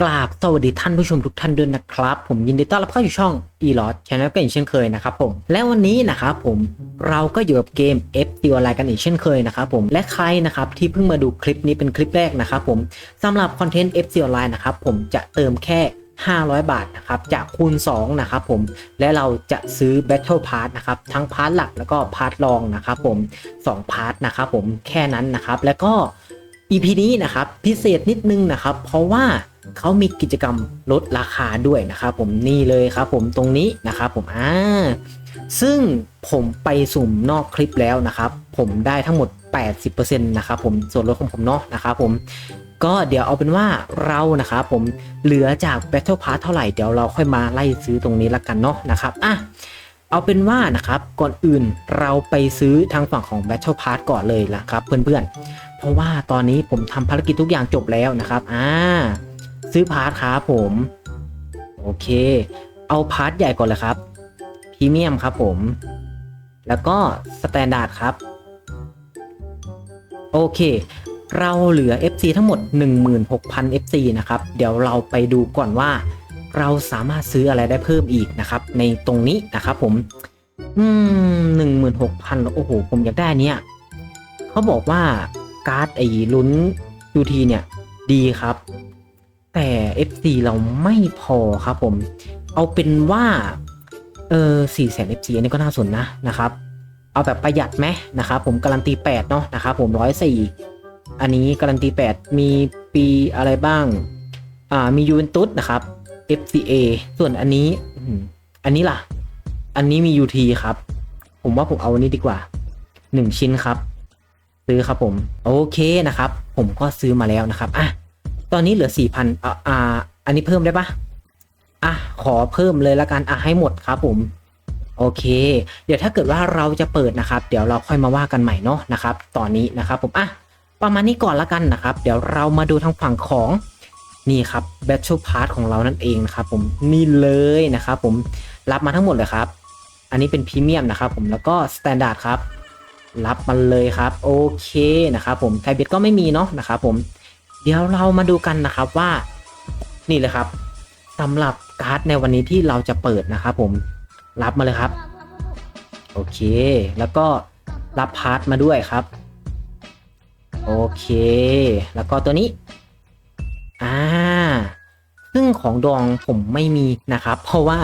กราบสวัสดีท่านผู้ชมทุกท่านด้วยนะครับ ผมยินดีต้อนรับเข้าสู่ช่อง e l o t Channel กันอีกเช่นเคยนะครับผมและวันนี้นะครับผมเราก็อยู่กับเกม F ตีออนไลน์กันอีกเช่นเคยนะครับผมและใครนะครับที่เพิ่งมาดูคลิปนี้เป็นคลิปแรกนะครับผมสำหรับคอนเทนต์ F ตีออนไลน์นะครับผมจะเติมแค่ 500 บาทนะครับจากคูณ2นะครับผมและเราจะซื้อ Battle Pass นะครับทั้งพาร์ทหลักแล้วก็พาร์ทรองนะครับผม2พาร์ทนะครับผมแค่นั้นนะครับแล้วก็ EP นี้นะครับพิเศษนิดนึงนะครับเพราะว่า เขามีกิจกรรมลดราคาด้วยนะครับผมนี่เลยครับผมตรงนี้นะครับผมอ่าซึ่งผมไปสุ่มนอกคลิปแล้วนะครับผมได้ทั้งหมด 80%นะครับผมส่วนลดของผมเนาะนะครับผมก็เดี๋ยวเอาเป็นว่าเรานะครับผมเหลือจาก Battle Pass เท่าไหร่เดี๋ยวเราค่อยมาไล่ซื้อตรงนี้ละกันเนาะนะครับอะเอาเป็นว่านะครับก่อนอื่นเราไปซื้อทางฝั่งของ Battle Pass ก่อนเลยละครับเพื่อนๆ เพราะว่าตอนนี้ผมทำภารกิจทุกอย่างจบแล้วนะครับอ่า ซื้อพาร์ทครับผม โอเค เอาพาร์ทใหญ่ก่อนเลยครับพรีเมียมครับผม แล้วก็สแตนดาร์ดครับ โอเค เราเหลือ FC ทั้งหมด 16,000 FC นะครับ เดี๋ยวเราไปดูก่อนว่าเราสามารถซื้ออะไรได้เพิ่มอีกนะครับ ในตรงนี้นะครับผม อืมหนึ่งหมื่นหกพันโอ้โห ผมอยากได้นเนี้ยเขาบอกว่าการ์ดไอ้ลุ้น UT เนี่ย ดีครับ แต่ FC เราไม่พอครับผม เอาเป็นว่า เออสี่แสน FC อันนี้ก็น่าสนนะนะครับ เอาแบบประหยัดไหมนะครับผมการันตี 8 เนาะนะครับผมร้อยสี่อันนี้การันตี 8 มีปีอะไรบ้าง อ่า มียูเวนตุสนะครับ FCA ส่วนอันนี้ อันนี้ล่ะ อันนี้มี UT ครับ ผมว่าผมเอาอันนี้ดีกว่า 1 ชิ้นครับ ซื้อครับผม โอเคนะครับ ผมก็ซื้อมาแล้วนะครับ อะ ตอนนี้เหลือสี่พันอ่า อันนี้เพิ่มได้ปะอะ ขอเพิ่มเลยละกัน อะ ให้หมดครับผมโอเค เดี๋ยวถ้าเกิดว่าเราจะเปิดนะครับ เดี๋ยวเราค่อยมาว่ากันใหม่เนาะนะครับ ตอนนี้นะครับผม อะ ประมาณนี้ก่อนละกันนะครับ เดี๋ยวเรามาดูทางฝั่งของนี่ครับ Battle Pass ของเรานั่นเองนะครับผม นี่เลยนะครับผม รับมาทั้งหมดเลยครับ อันนี้เป็นพรีเมียมนะครับผม แล้วก็สแตนดาร์ดครับ รับมันเลยครับ โอเคนะครับผมไทเบ็ดก็ไม่มีเนาะนะครับผม เดี๋ยวเรามาดูกันนะครับว่านี่เลยครับสำหรับการ์ดในวันนี้ที่เราจะเปิดนะครับผมรับมาเลยครับ โอเค แล้วก็รับพาร์ทมาด้วยครับ โอเค แล้วก็ตัวนี้อ่าซึ่งของดองผมไม่มีนะครับ เพราะว่า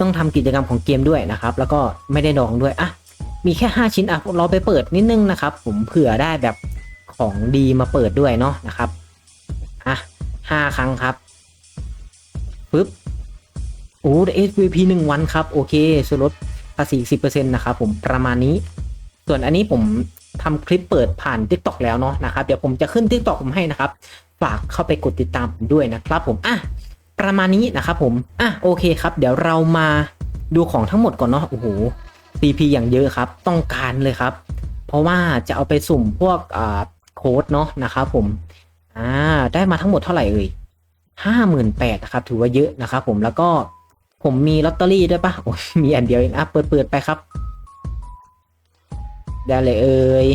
ต้องทำกิจกรรมของเกมด้วยนะครับ แล้วก็ไม่ได้ดองด้วยอะมีแค่ 5 ชิ้นอะเราไปเปิดนิดนึงนะครับ ผมเผื่อได้แบบ ของดีมาเปิดด้วยเนาะนะครับอะห้าครั้งครับปึ๊บโอ้ได้ SVP หนึ่งวันครับ โอเคส่วนลดภาษีสิบเปอร์เซ็นต์นะครับผมประมาณนี้ ส่วนอันนี้ผมทำคลิปเปิดผ่าน TikTok แล้วเนาะนะครับเดี๋ยวผมจะขึ้น TikTok ผมให้นะครับ ฝากเข้าไปกดติดตามผมด้วยนะครับผมอะประมาณนี้นะครับผมอะโอเคครับ เดี๋ยวเรามาดูของทั้งหมดก่อนเนาะโอ้โห CP อย่างเยอะครับ ต้องการเลยครับ เพราะว่าจะเอาไปสุ่มพวกอ่า ค้ดเนาะนะครับผมอ่าได้มาทั้งหมดเท่าไหร่เอ่ยห้าหมื่นแปดนะครับ ถือว่าเยอะนะครับผมแล้วก็ผมมีลอตเตอรี่ด้วยปะโอ้ยมีอันเดียวเองอะเปิดเปิดไปครับ ได้เลยเอ่ย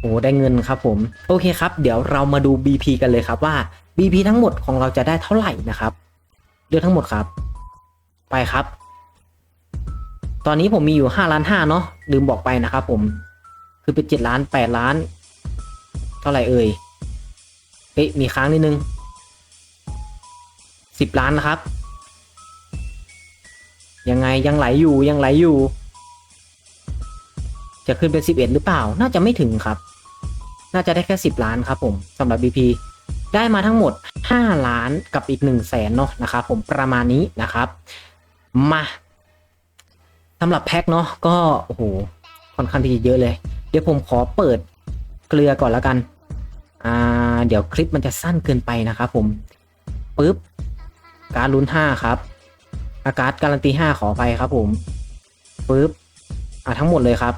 โอ้ได้เงินครับผม โอเคครับ เดี๋ยวเรามาดู BP กันเลยครับว่า BP ทั้งหมดของเราจะได้เท่าไหร่นะครับเลือกทั้งหมดครับ ไปครับ ตอนนี้ผมมีอยู่ห้าล้านห้าเนาะลืมบอกไปนะครับผมคือเป็นเจ็ดล้านแปดล้าน เท่าไหร่เอ่ยเอ๊ะมีค้างนิดนึงสิบล้านนะครับ ยังไงยังไหลอยู่ยังไหลอยู่ จะขึ้นเป็นสิบเอ็ดหรือเปล่า น่าจะไม่ถึงครับ น่าจะได้แค่สิบล้านครับผมสำหรับ BP ได้มาทั้งหมดห้าล้านกับอีกหนึ่งแสนเนาะนะครับผมประมาณนี้นะครับ มาสำหรับแพ็คเนาะก็ โอ้โหค่อนข้างที่จะเยอะเลย เดี๋ยวผมขอเปิดเกลือก่อนแล้วกัน อ่าเดี๋ยวคลิปมันจะสั้นเกินไปนะครับผมปึ๊บการลุ้นห้าครับ อากาศการันตีห้าขอไปครับผมปึ๊บอ่าทั้งหมดเลยครับ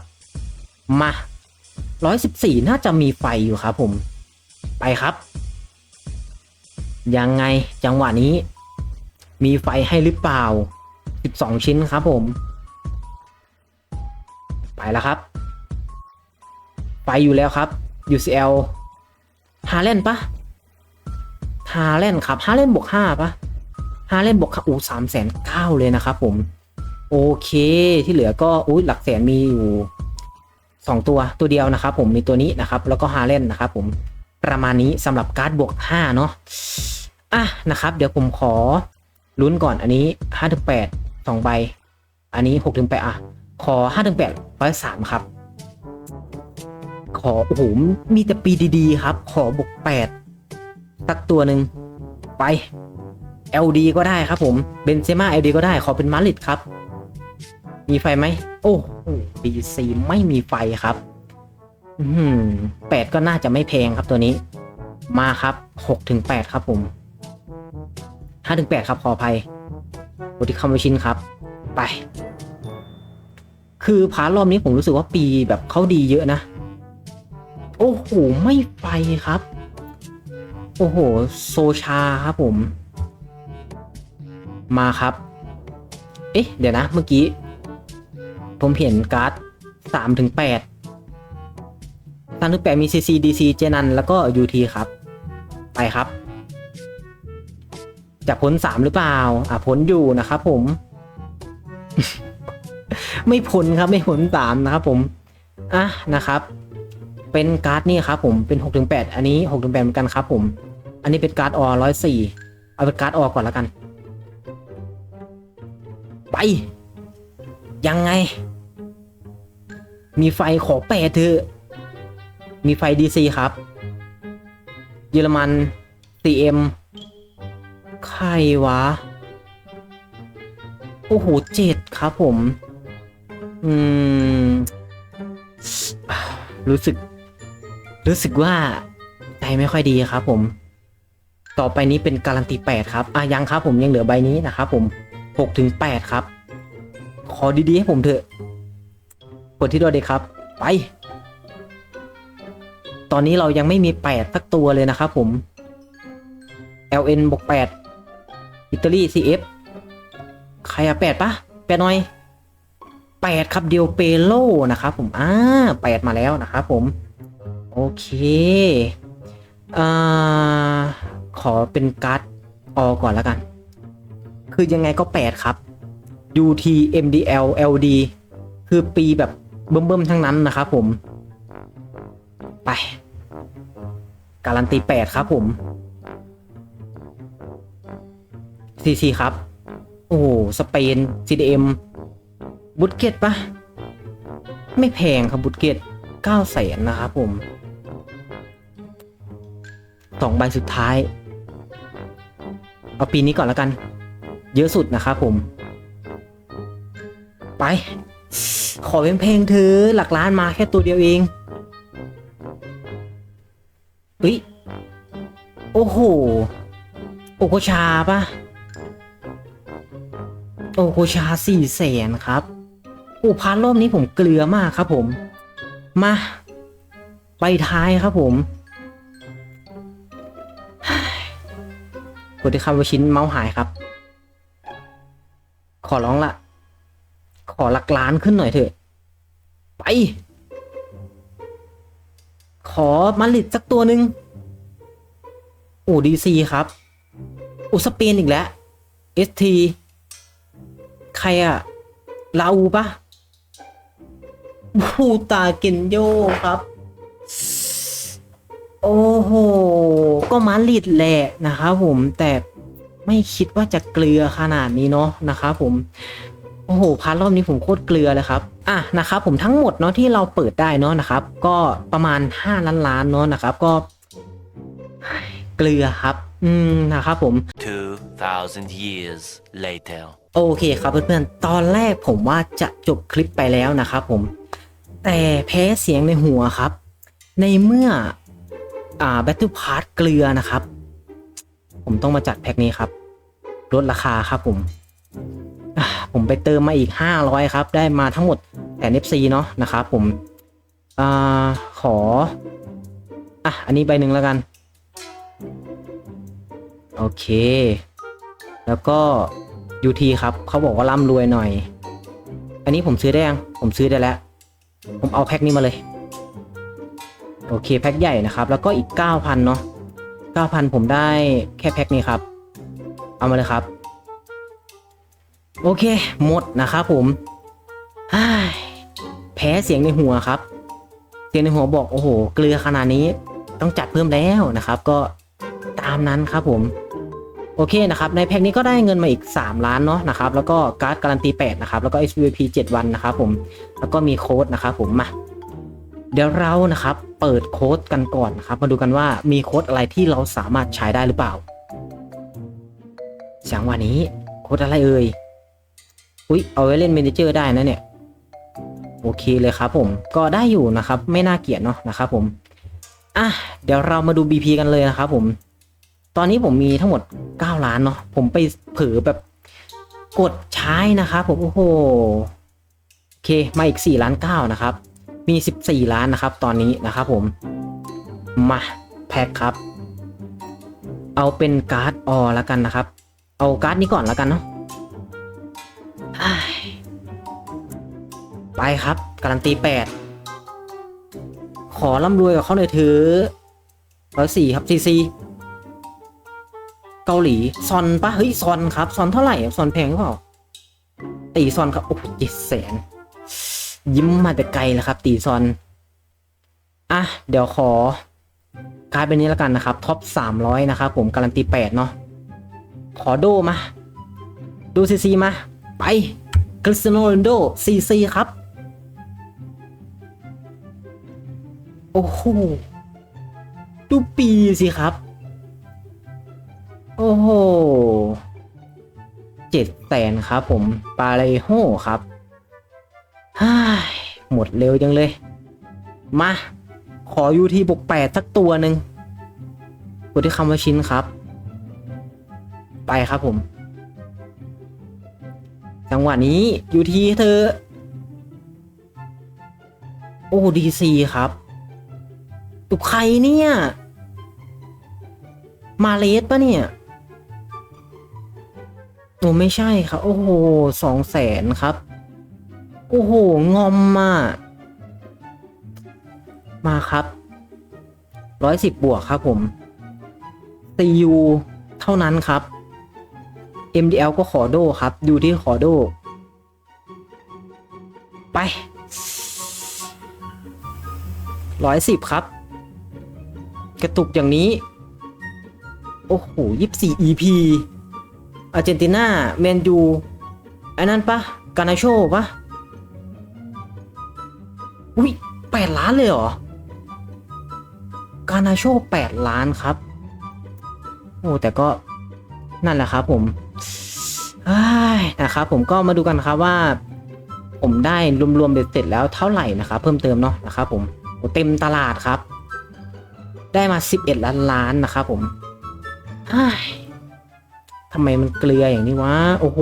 มาร้อยสิบสี่น่าจะมีไฟอยู่ครับผมไปครับ ยังไงจังหวะนี้ มีไฟให้หรือเปล่าสิบสองชิ้นครับผม ไปแล้วครับ ไปอยู่แล้วครับ UCL ฮาเลนปะฮาแลนครับฮาแลนบวกห้าปะฮาแลนบวกห้าอู้สามแสนเก้าเลยนะครับผม โอเคที่เหลือก็อุ้ยหลักแสนมีอยู่สองตัวตัวเดียวนะครับผมมีตัวนี้นะครับ แล้วก็ฮาเลนนะครับผมประมาณนี้สำหรับการ์ดบวกห้าเนาะอะนะครับ เดี๋ยวผมขอลุ้นก่อนอันนี้ห้าถึงแปดสองใบ อันนี้หกถึงแปดอะขอห้าถึงแปดร้อยสามครับ ขอโอ้โหมีแต่ปีดีๆครับ ขอบวกแปดสักตัวหนึ่งไป LD ก็ได้ครับผมเบนเซม่า LD ก็ได้ขอเป็นมาริดครับ มีไฟไหมโอ้บีซีไม่มีไฟครับแปดก็น่าจะไม่แพงครับตัวนี้ มาครับหกถึงแปดครับผมห้าถึงแปดครับขออภัยบติคอมมิชินครับ ไป คือพาร์ทรอบนี้ผมรู้สึกว่าปีแบบเขาดีเยอะนะ โอ้โห ไม่ไฟครับ โอ้โห โซชาครับผม มาครับ เอ๊ะ เดี๋ยวนะ เมื่อกี้ ผมเห็นการ์ดสามถึงแปดสามถึงแปดมี CC DC เจนัน แล้วก็ UT ครับ ไปครับ จะพ้นสามหรือเปล่า อะพ้นอยู่นะครับผม ไม่พ้นครับไม่พ้นสามนะครับผม อะนะครับ เป็นการ์ดนี่ครับผมเป็นหกถึงแปดอันนี้หกถึงแปดเหมือนกันครับผม อันนี้เป็นการ์ดออร้อยสี่เอาเป็นการ์ดออก่อนแล้วกัน ไป ยังไง มีไฟขอแปดเถอะมีไฟ DC ครับ เยอรมัน CM ใครวะ โอ้โหเจ็ดครับผม อืม รู้สึก รู้สึกว่าใจไม่ค่อยดีครับ ผม ต่อไปนี้เป็นการันตีแปดครับอะยังครับ ผมยังเหลือใบนี้นะครับผมหกถึงแปดครับ ขอดีๆให้ผมเถอะกดที่ตัวเด็กครับ ไป ตอนนี้เรายังไม่มีแปดสักตัวเลยนะครับผม LN บวกแปดอิตาลี CF ใครอะแปดปะแปดหน่อยแปดครับเดียวเปโลนะครับผมอ่าแปดมาแล้วนะครับผม โอเคอ่าขอเป็นการ์ดอก่อนแล้วกัน คือยังไงก็แปดครับ UT MDL LD คือปีแบบเบิ่มๆทั้งนั้นนะครับผม ไป การันตีแปดครับผม CC ครับ โอ้โห สเปน CDM บุตเกตปะไม่แพงครับบุตเกตเก้าแสนนะครับผม สองใบสุดท้าย เอาปีนี้ก่อนแล้วกัน เยอะสุดนะครับผม ไป ขอเป็นเพลงเธอหลักล้านมาแค่ตัวเดียวเองเฮ้ย โอ้โห โอโคชาปะโอโคชาสี่แสนครับอ้พาร์รอบนี้ผมเกลือมากครับผม มาใบท้ายครับผม ดที่คำว่าชิ้นเมาส์หายครับ ขอร้องละ ขอหลักล้านขึ้นหน่อยเถอะ ไป ขอมาลิดสักตัวหนึ่งโอ้ดีซีครับอ้สเปนอีกแล้วเอสทีใครอะลาอูปะบูตาเกนโยครับ โอ้โห ก็มาลิดแหละนะครับผมแต่ไม่คิดว่าจะเกลือขนาดนี้เนาะนะครับผมโอ้โหพาร์ทรอบนี้ผมโคตรเกลือเลยครับอะนะครับผมทั้งหมดเนาะที่เราเปิดได้เนาะนะครับ ก็ประมาณ 5 ล้านล้านเนาะนะครับ ก็เกลือครับ อืมนะครับผม2,000 years later. โอเคครับเพื่อนๆ ตอนแรกผมว่าจะจบคลิปไปแล้วนะครับผม แต่แพ้เสียงในหัวครับ ในเมื่อ อ่า Battle Pass เกลือนะครับ ผมต้องมาจัดแพ็คนี้ครับ ลดราคาครับผม ผมไปเติมมาอีก 500 ครับ ได้มาทั้งหมดแสน FC เนาะนะครับผมอ่าขอ อะ อันนี้ใบหนึ่งแล้วกัน โอเค แล้วก็ UT ครับ เขาบอกว่าร่ำรวยหน่อย อันนี้ผมซื้อได้ยัง ผมซื้อได้แล้ว ผมเอาแพ็คนี้มาเลย โอเคแพ็คใหญ่นะครับ แล้วก็อีก 9,000 เนาะ9,000 ผมได้แค่แพ็คนี้ครับ เอามาเลยครับ โอเค หมดนะครับผมฮ่ายแพ้เสียงในหัวครับ เสียงในหัวบอกโอ้โห เกลือขนาดนี้ต้องจัดเพิ่มแล้วนะครับ ก็ตามนั้นครับผม โอเคนะครับ ในแพ็คนี้ก็ได้เงินมาอีก 3 ล้านเนาะนะครับ แล้วก็การ์ดการันตี 8 นะครับ แล้วก็ SVP 7 วันนะครับผม แล้วก็มีโค้ดนะครับผมมา เดี๋ยวเรานะครับเปิดโค้ดกันก่อนครับ มาดูกันว่ามีโค้ดอะไรที่เราสามารถใช้ได้หรือเปล่าเสียงวันนี้โค้ดอะไรเอ่ยอุ๊ยเอาไว้เล่นเมนเจอร์ได้นะเนี่ยโอเคเลยครับผมก็ได้อยู่นะครับ ไม่น่าเกลียดเนาะนะครับผมอะเดี๋ยวเรามาดู BP กันเลยนะครับผม ตอนนี้ผมมีทั้งหมด 9 ล้านเนาะผมไปเผลอแบบกดใช้นะครับผมโอ้โหโอเคมาอีก 4 ล้าน9นะครับ มี 14 ล้านนะครับ ตอนนี้นะครับผมมาแพ็คครับ เอาเป็นการ์ดออแล้วกันนะครับ เอาการ์ดนี้ก่อนแล้วกันเนาะอ้ายไปครับการันตี 8 ขอร่ำรวยกับเขาหน่อยเถอะร้อยสี่ครับซีซีเกาหลีซอนปะเฮ้ยซอนครับซอนเท่าไหร่อะซอนแพงหรือเปล่าตีซอนครับโอ้โหเจ็ดแสน ยิ้มมาแต่ไกลแล้วครับ ตีซอน อะ เดี๋ยวขอกายเป็นนี้แล้วกันนะครับ ท็อปสามร้อยนะครับผมการันตีแปดเนาะ ขอโดมา ดูซีซีมา ไปคริสเตียโนโรนโดซีซีครับ โอ้โห ดูปีสิครับ โอ้โหเจ็ดแสนครับผม ปาเลโฮครับ ฮ่ายหมดเร็วจังเลย มา ขอยูทีบวกแปดสักตัวหนึ่งกดที่คำว่าชิ้นครับ ไปครับผม จังหวะนี้ยูทีเธอ โอ้ดีซีครับ ตุกใครเนี่ย มาเลสปะเนี่ยโอ้ไม่ใช่ครับ โอ้โหสองแสนครับ โอ้โห งอมมา มาครับ ร้อยสิบบวกครับผม CU เท่านั้นครับ MDL ก็ขอโดครับอยู่ที่ขอโด ไปร้อยสิบครับ กระตุกอย่างนี้ โอ้โหยี่สี่ EP อาร์เจนตินาแมนยูไอ้นั่นปะ กานาโชปะ อุ้ยแปดล้านเลยเหรอ กานาโชแปดล้านครับ โอ้แต่ก็นั่นแหละครับผมอ้นะครับผมก็มาดูกันครับว่า ผมได้รวมๆเบ็ดเสร็จแล้วเท่าไหร่นะครับ เพิ่มเติมเนาะนะครับผมเต็มตลาดครับ ได้มา 11 ล้านล้านนะครับผมอ้ายทำไมมันเกลืออย่างนี้วะโอ้โห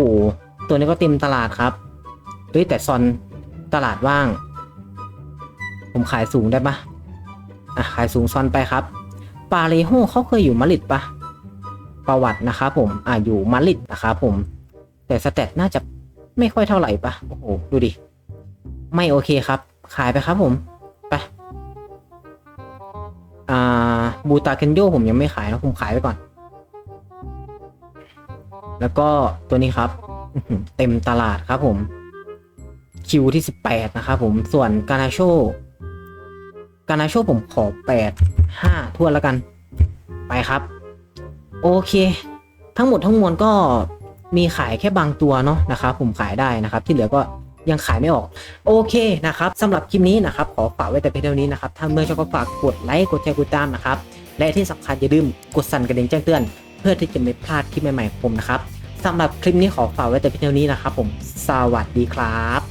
ตัวนี้ก็เต็มตลาดครับเฮ้ยแต่ซอนตลาดว่าง ผมขายสูงได้ปะอะขายสูงซอนไปครับ ปาเลโฮเขาเคยอยู่มาริดปะประวัตินะครับผมอ่าอยู่มาริดนะครับผม แต่สเตตน่าจะไม่ค่อยเท่าไหร่ปะโอ้โหดูดิ ไม่โอเคครับ ขายไปครับผม ไปอ่าบูตาเคนโยผมยังไม่ขายนะผมขายไปก่อน แล้วก็ตัวนี้ครับ เต็มตลาดครับผมคิวที่ 18 นะครับผมส่วนกานาโช กานาโชผมขอ 8 5ทั่วนแล้วกัน ไปครับ โอเค ทั้งหมดทั้งมวลก็มีขายแค่บางตัวเนาะนะครับผมขายได้นะครับ ที่เหลือก็ยังขายไม่ออก โอเคนะครับสำหรับคลิปนี้นะครับ ขอฝากไว้แต่เพียงเท่านี้นะครับ ถ้าเมื่อชอบก็ฝากกดไลค์กดแชร์กดติดตามนะครับ และที่สำคัญอย่าลืมกดสั่นกระดิ่งแจ้งเตือน เพื่อที่จะไม่พลาดคลิปใหม่ๆของผมนะครับสำหรับคลิปนี้ขอฝากไว้แต่เพียงเท่านี้นะครับ ผมสวัสดีครับ